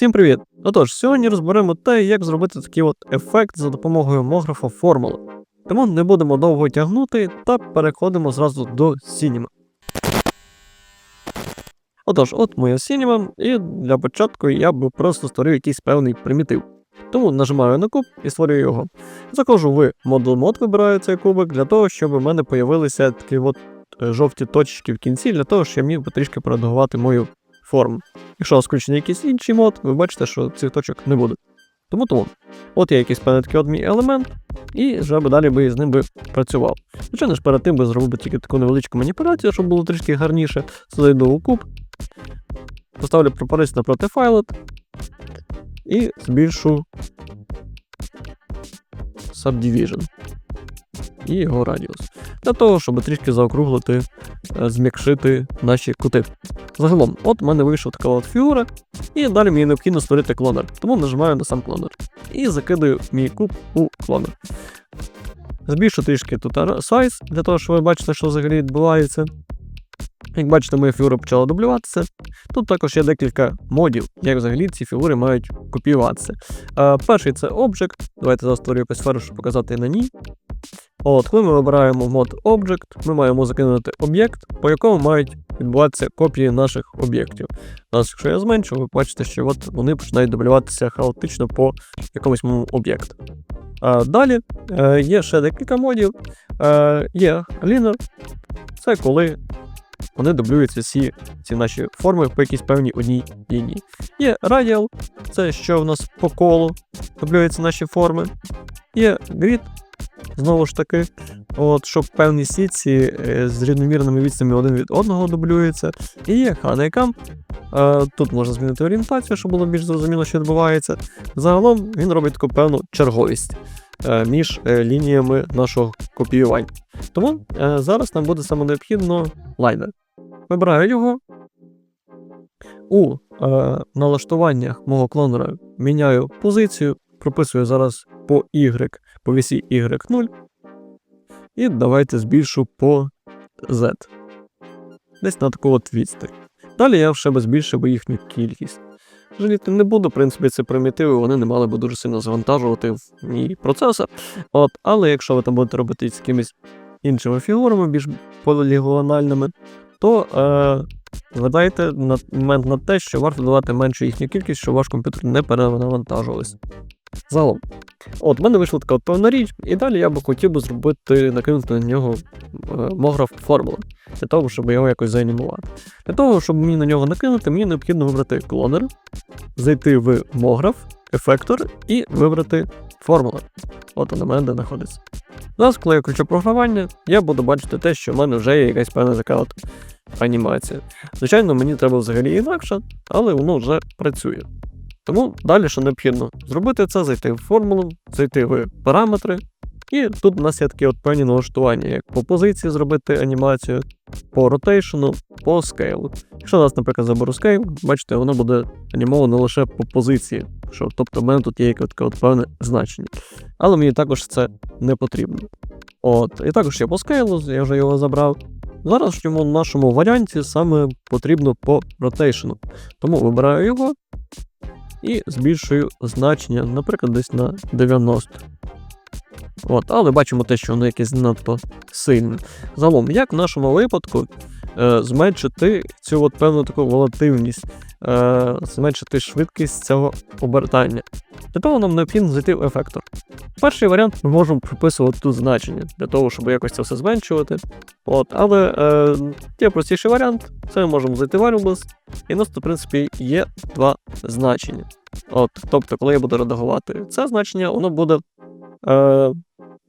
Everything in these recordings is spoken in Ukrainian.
Всім привіт! Отож, сьогодні розберемо те, як зробити такий от ефект за допомогою мографа формули. Тому не будемо довго тягнути та переходимо зразу до Cinema. Отож, от моя Cinema, і для початку я би просто створив якийсь певний примітив. Тому нажимаю на куб і створюю його. Заходжу в Model Mode, вибираю цей кубик для того, щоб у мене появилися такі от е, жовті точки в кінці, для того, щоб я міг би трішки поредагувати мою форму. Якщо включений якийсь інший мод, ви бачите, що цих точок не буде. Тому тому. От є якийсь певний такий от елемент, і вже би далі би з ним би працював. Звичайно ж, перед тим би зробив би тільки таку невеличку маніпуляцію, щоб було трішки гарніше. Зайду у куб, поставлю пропорець напроти файлет і збільшу Subdivision і його радіус. Для того, щоб трішки заокруглити, е, зм'якшити наші кути. Загалом, от у мене вийшов така от фігура, і далі мені необхідно створити клонер. Тому нажимаю на сам клонер. І закидаю мій куб у клонер. Збільшу трішки тут сайз, для того, щоб ви бачите, що взагалі відбувається. Як бачите, моя фігура почала дублюватися. Тут також є декілька модів, як взагалі ці фігури мають копіюватися. Е, перший це Object. Давайте зараз створю якусь сферу, щоб показати на ній. От, Коли ми вибираємо мод Object, ми маємо закинути об'єкт, по якому мають відбуватися копії наших об'єктів. Нас, якщо я зменшу, ви бачите, що от вони починають дублюватися хаотично по якомусь моєму об'єкту. Далі е, є ще декілька модів. Е, Є Linear, це коли вони дублюються всі ці наші форми по якійсь певній одній лінії. Є Radial, це що в нас по колу дублюються наші форми. Є Grid, знову ж таки, от, щоб певні сітці е, з рівномірними відстанями один від одного дублюються. І Honeycomb. Е, Тут можна змінити орієнтацію, щоб було більш зрозуміло, що відбувається. Загалом він робить таку певну черговість е, між лініями нашого копіювання. Тому зараз нам буде саме необхідно лайнер. Вибираю його. У налаштуваннях мого клонера міняю позицію, прописую зараз по Y, по вісі Y0. І давайте збільшу по Z. Десь на таку от відстань. Далі я ще би збільшив їхню кількість. Жаліти не буду, в принципі, це примітиви, вони не мали би дуже сильно завантажувати в мій процесор. От, Але якщо ви там будете робити з якимись іншими фігурами, більш полігональними, то е, згадайте на момент на те, що варто давати меншу їхню кількість, щоб ваш комп'ютер не перенавантажувався. Загалом. От, в мене вийшла така певна річ, і далі я би хотів би зробити, накинути на нього е, мограф формули, для того, щоб його якось заанімувати. Для того, щоб мені на нього накинути, мені необхідно вибрати клонер, зайти в мограф, ефектор і вибрати формула. От вона в мене де знаходиться. Зараз, коли я включу програмування, я буду бачити те, що в мене вже є якась певна така от анімація. Звичайно, мені треба взагалі інакше, але воно вже працює. Тому далі, що необхідно зробити це, зайти в формулу, зайти в параметри. І тут у нас є такі от певні налаштування, як по позиції зробити анімацію, по ротейшену, по скейлу. Якщо у нас, наприклад, заберу скейл, бачите, воно буде анімовано лише по позиції. Що, Тобто в мене тут є якесь таке от певне значення. Але мені також це не потрібно. От, І також є по скейлу, я вже його забрав. Зараз в нашому варіанті саме потрібно по ротейшену. Тому вибираю його і збільшую значення, наприклад, десь на 90. От, Але бачимо те, що воно якесь надто сильне. Загалом, як в нашому випадку е, зменшити цю от певну таку волативність, е, зменшити швидкість цього обертання. Для того нам необхідно зайти в ефектор. Перший варіант ми можемо приписувати тут значення для того, щоб якось це все зменшувати. От, Але е, є простіший варіант, це ми можемо зайти в Variables, і у нас, в принципі, є два значення. От, Тобто, коли я буду редагувати це значення, воно буде, е,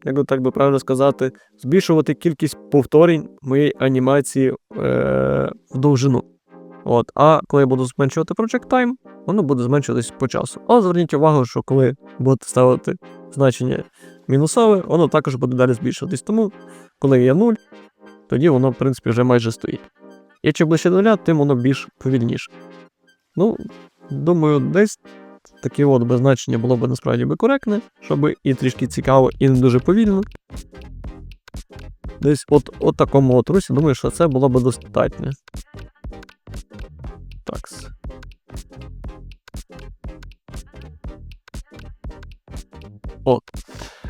як би так би правильно сказати, збільшувати кількість повторень моєї анімації е, в довжину. От, А коли я буду зменшувати Project Time, воно буде зменшуватись по часу. Але зверніть увагу, що коли будете ставити значення мінусове, воно також буде далі збільшуватись. Тому, коли є 0, тоді воно, в принципі, вже майже стоїть. І чим ближче до нуля, тим воно більш повільніше. Ну, думаю, десь таке от беззначення було б насправді би коректне, щоб і трішки цікаво, і не дуже повільно. Десь от, от такому от русі, думаю, що це було б достатньо. Такс. От.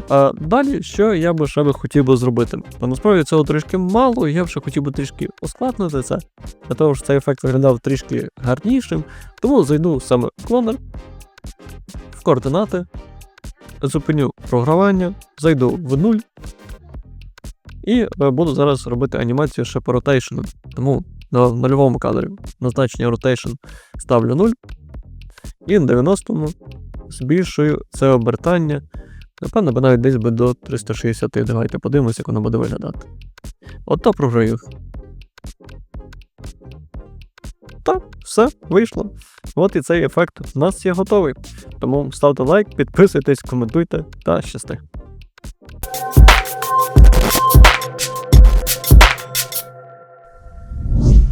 А, Далі, що я би ще би хотів би зробити? Та насправді цього трішки мало, я б ще хотів би трішки ускладнити це, для того, щоб цей ефект виглядав трішки гарнішим. Тому зайду саме в клонер, в координати, зупиню програвання, зайду в нуль. і е, буду зараз робити анімацію ще по ротейшену. Тому на нульовому кадрі на значення rotation ставлю 0. І на 90-му збільшую це обертання. Напевно, би навіть десь би до 360. Давайте подивимося, як воно буде виглядати. От то програю. Так, все, вийшло. От і цей ефект у нас є готовий. Тому ставте лайк, підписуйтесь, коментуйте та щасти.